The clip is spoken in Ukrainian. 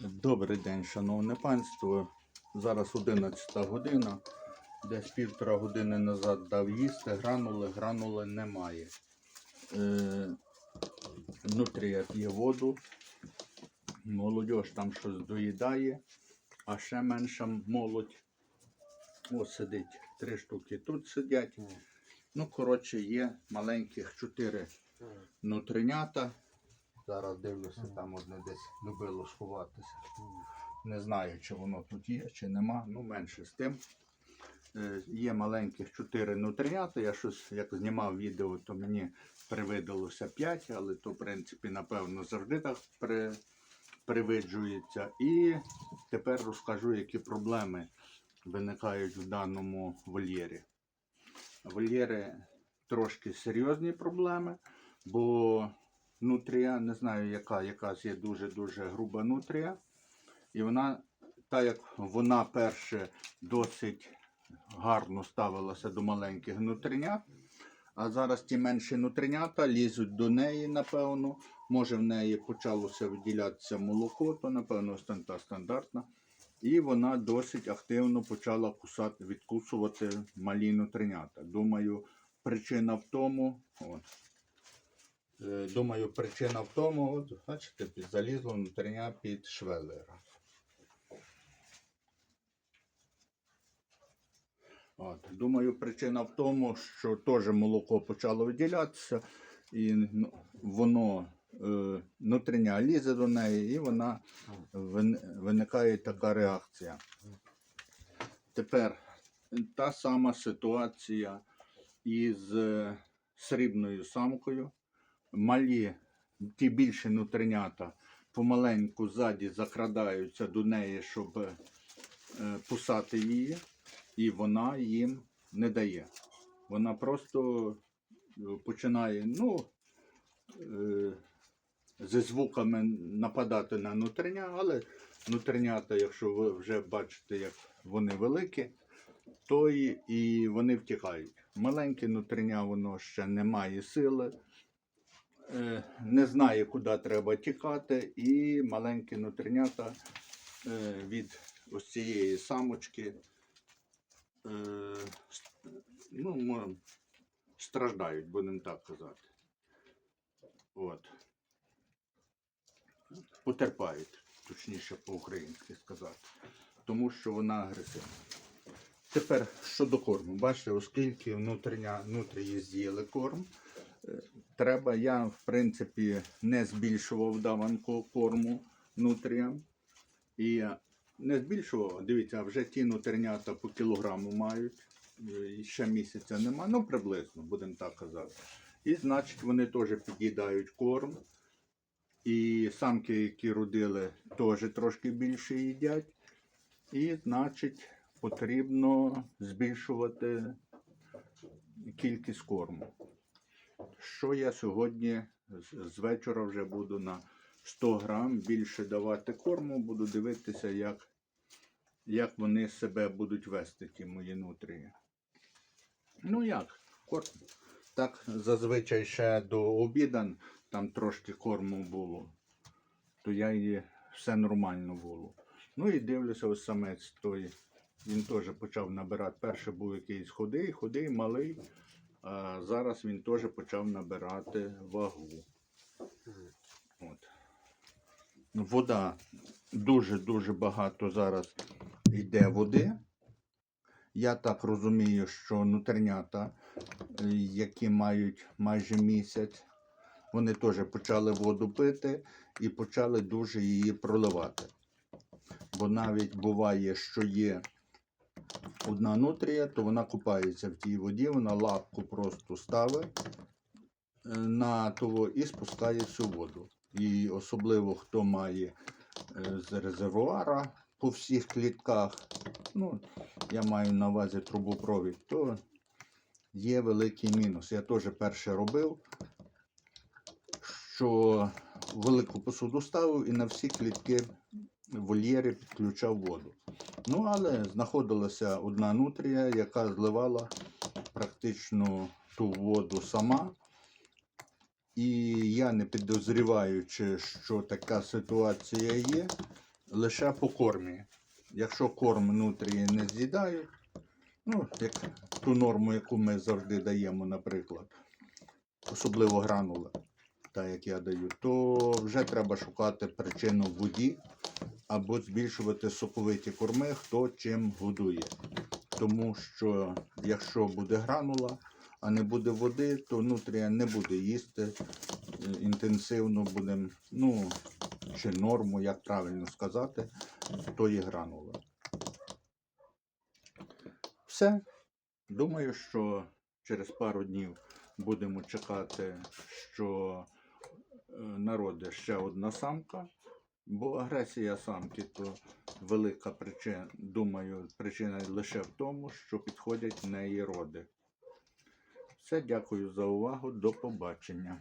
Добрий день, шановне панство. Зараз 11 година. Десь півтора години назад дав їсти, гранули, гранули немає. Е, нутрія п'є воду, молодь там щось доїдає, а ще менша молодь. Ось сидить три штуки тут сидять. Ну, коротше, є маленьких чотири нутринята. Зараз дивлюся, там одне десь любило сховатися. Не знаю, чи воно тут є, чи нема. Ну, менше з тим. Е, Є маленьких чотири нутринята. Я щось як знімав відео, то мені привидалося 5, але то, в принципі, напевно, завжди так при, привиджується. І тепер розкажу, які проблеми виникають в даному вольєрі. Вольєри трошки серйозні проблеми, бо нутрія, не знаю, яка, якась є дуже-дуже груба нутрія. І вона, так як вона перше досить гарно ставилася до маленьких нутринят, а зараз ті менші нутринята лізуть до неї, напевно. Може в неї почалося виділятися молоко, то, напевно, стан- та стандартна. І вона досить активно почала кусати, відкусувати малі нутринята. Думаю, причина в тому, от, Думаю, причина в тому, от, бачите, залізло внутрішня під швелера. От, думаю, причина в тому, що теж молоко почало виділятися, і ну, воно е, внутрішня лізе до неї, і вона виникає така реакція. Тепер та сама ситуація із е, срібною самкою малі, ті більші нутринята помаленьку ззаді закрадаються до неї, щоб е, кусати її, і вона їм не дає. Вона просто е, починає, ну, е, зі звуками нападати на нутриня, але нутринята, якщо ви вже бачите, як вони великі, то і, вони втікають. Маленьке нутриня, воно ще не має сили не знає, куди треба тікати, і маленькі нутринята е, від ось цієї самочки е, ну, страждають, будемо так казати. От. Потерпають, точніше по-українськи сказати, тому що вона агресивна. Тепер щодо корму. Бачите, оскільки внутрішня, внутрі з'їли корм, е, треба, я в принципі не збільшував даванку корму нутріям. І не збільшував, дивіться, вже ті нутринята по кілограму мають. і Ще місяця нема, ну приблизно, будемо так казати. І значить вони теж під'їдають корм. І самки, які родили, теж трошки більше їдять. І значить потрібно збільшувати кількість корму. Що я сьогодні з- вечора вже буду на 100 грам більше давати корму, буду дивитися, як, як вони себе будуть вести, ті мої нутрії. Ну як, корм. Так, зазвичай ще до обідан там трошки корму було, то я її все нормально було. Ну і дивлюся, ось самець той. Він теж почав набирати. Перший був якийсь худий, худий, малий. А зараз він теж почав набирати вагу. От. Вода дуже-дуже багато зараз йде води. Я так розумію, що нутринята, е, які мають майже місяць, вони теж почали воду пити і почали дуже її проливати. Бо навіть буває, що є одна нутрія, то вона купається в тій воді, вона лапку просто ставить е, на того і спускає всю воду. І особливо хто має е, з резервуара по всіх клітках, ну, я маю на увазі трубопровід, то є великий мінус. Я теж перше робив, що велику посуду ставив і на всі клітки вольєри підключав воду. Ну, але знаходилася одна нутрія, яка зливала практично ту воду сама. І я не підозріваючи, що така ситуація є, лише по кормі. Якщо корм нутрії не з'їдають, ну, як ту норму, яку ми завжди даємо, наприклад, особливо гранули, та як я даю, то вже треба шукати причину в воді або збільшувати соковиті корми, хто чим годує. Тому що якщо буде гранула, а не буде води, то нутрія не буде їсти е, інтенсивно будемо, ну, чи норму, як правильно сказати, тої гранули. Все. Думаю, що через пару днів будемо чекати, що е, народить ще одна самка, бо агресія самки то велика причина, думаю, причина лише в тому, що підходять в неї роди. Все, дякую за увагу. До побачення.